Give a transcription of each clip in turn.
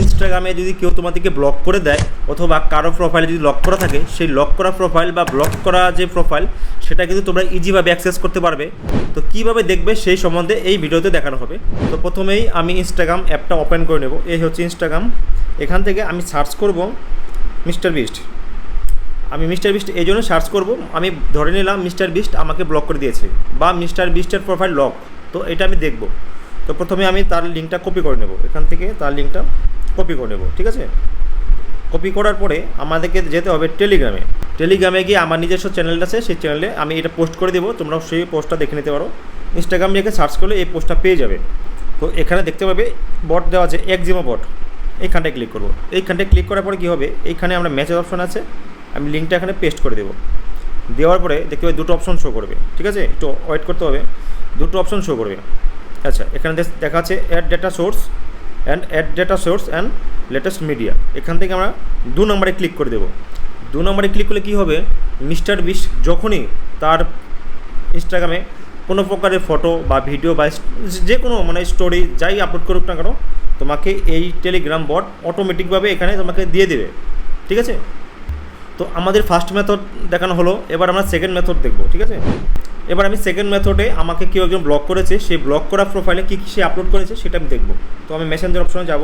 ইনস্টাগ্রামে যদি কেউ তোমাদেরকে ব্লক করে দেয়, অথবা কারও প্রোফাইলে যদি লক করা থাকে, সেই লক করা প্রোফাইল বা ব্লক করা যে প্রোফাইল সেটা কিন্তু তোমরা ইজিভাবে অ্যাক্সেস করতে পারবে। তো কীভাবে দেখবে সেই সম্বন্ধে এই ভিডিওতে দেখানো হবে। তো প্রথমেই আমি ইনস্টাগ্রাম অ্যাপটা ওপেন করে নেব। এই হচ্ছে ইনস্টাগ্রাম এখান থেকে আমি সার্চ করব মিস্টার বিস্ট আমি মিস্টার বিস্ট এই জন্য সার্চ করব। আমি ধরে নিলাম মিস্টার বিস্ট আমাকে ব্লক করে দিয়েছে, বা মিস্টার বিস্টের প্রোফাইল লক তো এটা আমি দেখব। তো প্রথমে আমি তার লিঙ্কটা কপি করে নেব। এখান থেকে তার লিঙ্কটা কপি করে নেব, ঠিক আছে? কপি করার পরে আমাদেরকে যেতে হবে টেলিগ্রামে টেলিগ্রামে গিয়ে আমার নিজস্ব চ্যানেলটা আছে, সেই চ্যানেলে আমি এটা পোস্ট করে দেবো তোমরা সেই পোস্টটা দেখে নিতে পারো। ইনস্টাগ্রাম লিখে সার্চ করলে এই পোস্টটা পেয়ে যাবে। তো এখানে দেখতে পাবে বট দেওয়া আছে একজিমো বট এইখানটায় ক্লিক করব। এইখানটায় ক্লিক করার পরে কী হবে? এইখানে আমরা ম্যাচের অপশন আছে, আমি লিঙ্কটা এখানে পেস্ট করে দেবো। দেওয়ার পরে দেখতে পাবে দুটো অপশন শো করবে, ঠিক আছে? একটু ওয়েট করতে হবে। দুটো অপশন শো করবে। আচ্ছা এখানে দেখাচ্ছে দেখা add data source and add data source and latest media এখান থেকে আমরা দু নম্বরে ক্লিক করে দেবো। দু নম্বরে ক্লিক করলে কী হবে? মিস্টার বিশ যখনই তার ইনস্টাগ্রামে কোনো প্রকারের ফটো বা ভিডিও বা যে কোনো মানে স্টোরি যাই আপলোড করুক না কেন, তোমাকে এই টেলিগ্রাম বট অটোমেটিকভাবে এখানে তোমাকে দিয়ে দেবে। ঠিক আছে? তো আমাদের ফার্স্ট মেথড দেখানো হলো, এবার আমরা সেকেন্ড মেথড দেখব। ঠিক আছে? এবার আমি সেকেন্ড মেথডে আমাকে কেউ একজন ব্লক করেছে, সেই ব্লক করা প্রোফাইলে কী কী সে আপলোড করেছে সেটা আমি দেখব। তো আমি মেসেঞ্জার অপশনে যাব।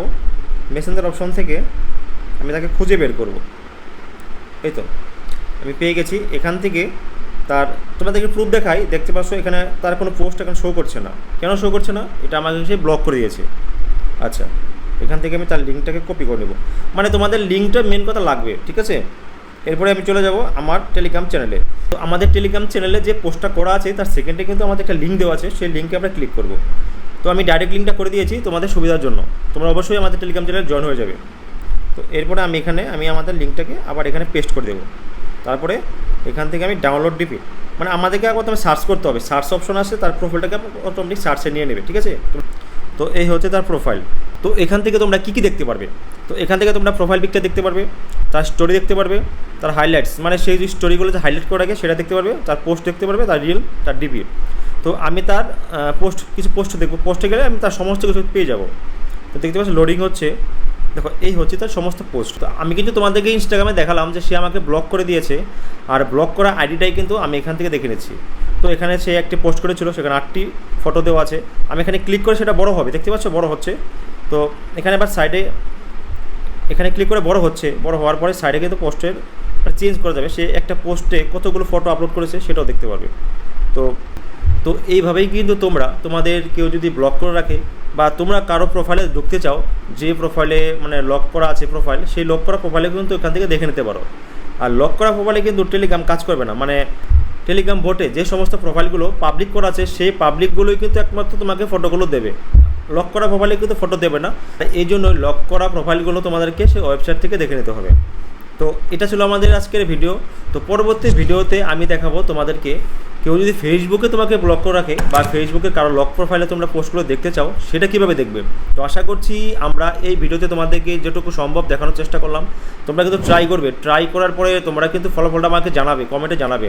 মেসেঞ্জার অপশন থেকে আমি তাকে খুঁজে বের করব। এই তো, আমি পেয়ে গেছি। এখান থেকে তার, তোমাদেরকে প্রুফ দেখাই। দেখতে পাচ্ছ এখানে তার কোনো পোস্ট এখন শো করছে না। কেন শো করছে না? এটা আমাকে সে ব্লক করে দিয়েছে। আচ্ছা এখান থেকে আমি তার লিঙ্কটাকে কপি করে নেব। মানে তোমাদের লিঙ্কটা মেন কথা লাগবে, ঠিক আছে? এরপরে আমি চলে যাব আমার টেলিগ্রাম চ্যানেলে তো আমাদের টেলিগ্রাম চ্যানেলে যে পোস্টটা করা আছে, তার সেকেন্ডে কিন্তু আমাদের একটা লিঙ্ক দেওয়া আছে, সেই লিঙ্কে আমরা ক্লিক করব। তো আমি ডাইরেক্ট লিঙ্কটা করে দিয়েছি তোমাদের সুবিধার জন্য। তোমরা অবশ্যই আমাদের টেলিগ্রাম চ্যানেলে জয়েন হয়ে যাবে। তো এরপরে আমি এখানে, আমি আমাদের লিঙ্কটাকে আবার এখানে পেস্ট করে দেবো। তারপরে এখান থেকে আমি ডাউনলোড ডিপি মানে আমাদেরকে একবার তুমি সার্চ করতে হবে। সার্চ অপশন আছে তার প্রোফাইলটাকে অটোমেটিক সার্চে নিয়ে নেবে, ঠিক আছে? তো এই হচ্ছে তার প্রোফাইল তো এখান থেকে তোমরা কী কী দেখতে পারবে? তো এখান থেকে তোমরা প্রোফাইল পিকটা দেখতে পারবে, তার স্টোরি দেখতে পারবে, তার হাইলাইটস মানে সেই যে স্টোরিগুলো যে হাইলাইট করে রাখে সেটা দেখতে পারবে, তার পোস্ট দেখতে পারবে, তার রিল তার ডিপি তো আমি তার পোস্ট কিছু পোস্ট দেখব। পোস্টে গেলে আমি তার সমস্ত কিছু পেয়ে যাব। তো দেখতে পাচ্ছি লোডিং হচ্ছে। দেখো, এই হচ্ছে তার সমস্ত পোস্ট তো আমি কিন্তু তোমাদেরকে ইনস্টাগ্রামে দেখালাম যে সে আমাকে ব্লক করে দিয়েছে। আর ব্লক করা আইডিটাই কিন্তু আমি এখান থেকে দেখে নিচ্ছি। তো এখানে সে একটি পোস্ট করেছিল, সেখানে আটটি ফটো দেওয়া আছে। আমি এখানে ক্লিক করে সেটা বড় হবে। দেখতে পাচ্ছ বড় হচ্ছে। তো এখানে আবার সাইডে এখানে ক্লিক করে বড় হচ্ছে, বড় হওয়ার পরে সাইডে কিন্তু পোস্টের চেঞ্জ করা যাবে। সে একটা পোস্টে কতগুলো ফটো আপলোড করেছে সেটাও দেখতে পারবে। তো তো এইভাবেই কিন্তু তোমরা, তোমাদের কেউ যদি ব্লক করে রাখে বা তোমরা কারও প্রোফাইলে ঢুকতে চাও, যে প্রোফাইলে মানে লক করা আছে প্রোফাইল সেই লক করা প্রোফাইলে কিন্তু এখান থেকে দেখে নিতে পারো। আর লক করা প্রোফাইলে কিন্তু টেলিগ্রাম কাজ করবে না। মানে টেলিগ্রাম বোটে যে সমস্ত প্রোফাইলগুলো পাবলিক করা আছে, সেই পাবলিকগুলোই কিন্তু একমাত্র তোমাকে ফটোগুলো দেবে। লক করা প্রোফাইলে কিন্তু ফটো দেবে না। এই জন্য লক করা প্রোফাইলগুলো তোমাদেরকে সেই ওয়েবসাইট থেকে দেখে নিতে হবে। তো এটা ছিল আমাদের আজকের ভিডিও তো পরবর্তী ভিডিওতে আমি দেখাবো তোমাদেরকে। কেউ যদি ফেসবুকে তোমাকে ব্লক করে রাখে বা ফেসবুকে কারও লক প্রোফাইলে তোমরা পোস্টগুলো দেখতে চাও, সেটা কীভাবে দেখবে? তো আশা করছি আমরা এই ভিডিওতে তোমাদেরকে যেটুকু সম্ভব দেখানোর চেষ্টা করলাম। তোমরা কিন্তু ট্রাই করবে। ট্রাই করার পরে তোমরা কিন্তু ফলাফলটা আমাকে জানাবে কমেন্টে জানাবে।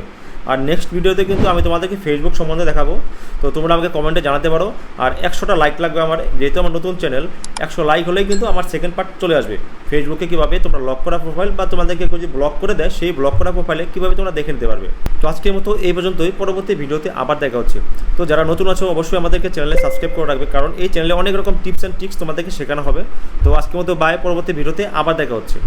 আর নেক্সট ভিডিওতে কিন্তু আমি তোমাদেরকে ফেসবুক সম্বন্ধে দেখাবো। তো তোমরা আমাকে কমেন্টে জানাতে পারো। আর একশোটা লাইক লাগবে আমার। যেহেতু আমার নতুন চ্যানেল একশো লাইক হলেই কিন্তু আমার সেকেন্ড পার্ট চলে আসবে। ফেসবুকে কীভাবে তোমরা লক করা প্রোফাইল বা তোমাদেরকে যদি ব্লক করে দেয়, সেই ব্লক করা প্রোফাইলে কীভাবে তোমরা দেখে নিতে পারবে। তো আজকের মতো এই পর্যন্তই। পরবর্তী ভিডিওতে আবার দেখা হচ্ছে। তো যারা নতুন আছো, অবশ্যই আমাদেরকে চ্যানেলে সাবস্ক্রাইব করে রাখবে। কারণ এই চ্যানেলে অনেক রকম টিপস অ্যান্ড ট্রিক্স তোমাদেরকে শেখানো হবে। তো আজকের মতো বাই পরবর্তী ভিডিওতে আবার দেখা হচ্ছে।